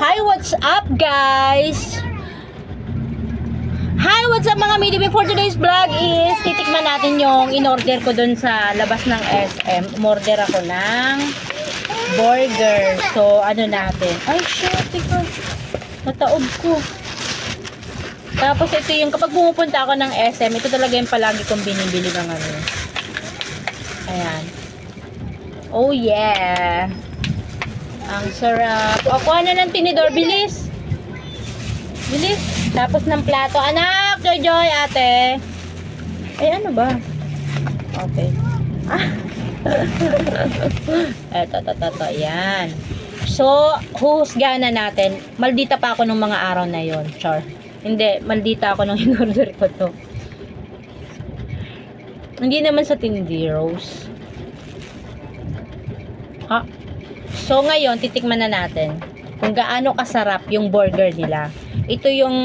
Hi, what's up guys? Hi, what's up mga midi? For today's vlog is titikman natin yung in-order ko dun sa labas ng SM. Umorder ako ng burger. So, ano natin? Ay, shit, tika. Nataob ko. Tapos ito yung kapag pumupunta ako ng SM, ito talaga yung palagi kong binibili ng ano. Ayan. Oh yeah. Ang sarap. O, kuha na ng tinidor. Bilis. Bilis. Tapos ng plato. Anak! Joy Joy, ate. Ay, ano ba? Okay. Ah. eto, eto, eto, eto. Yan. So, huhusgahan na natin. Maldita pa ako nung mga araw na yon Char. Hindi, maldita ako nung in-order ko to. Hindi naman sa Tindiros. Ha? So ngayon, titikman na natin kung gaano kasarap yung burger nila. Ito yung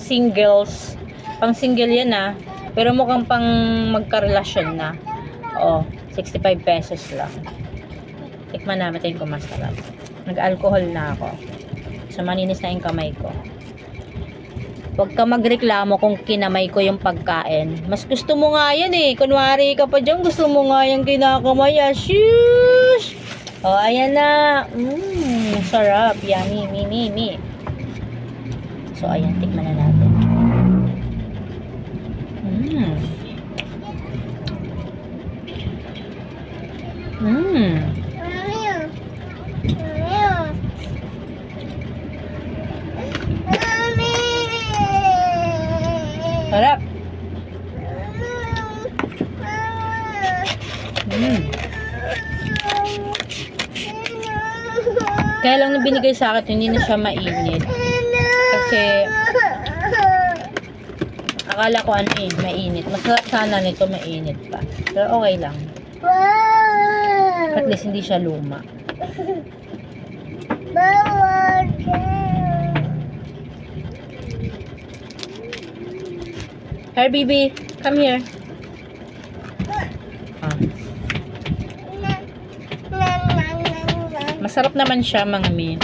singles. Pang single yan ah. Pero mukhang pang magkarelasyon na. Oh, 65 pesos lang. Tikman natin kung masarap. Nag-alcohol na ako. So maninis na yung kamay ko. Huwag ka magreklamo kung kinamay ko yung pagkain. Mas gusto mo nga yan eh. Kunwari ka pa dyan, gusto mo nga yung kinakamay. ah. Shush! Oh, ayan na. Mmm, sarap. Yummy, mi, mi, mi. So, ayan, tikman na natin. Mmm. Mmm. Sarap. Mmm. Kaya lang nung binigay sa akin, hindi na siya mainit. Kasi, akala ko ano eh, mainit. Masarap sana nito mainit pa. Pero okay lang. At least hindi siya luma. Here, baby. Come here. Ah. Masarap naman siya, mga min.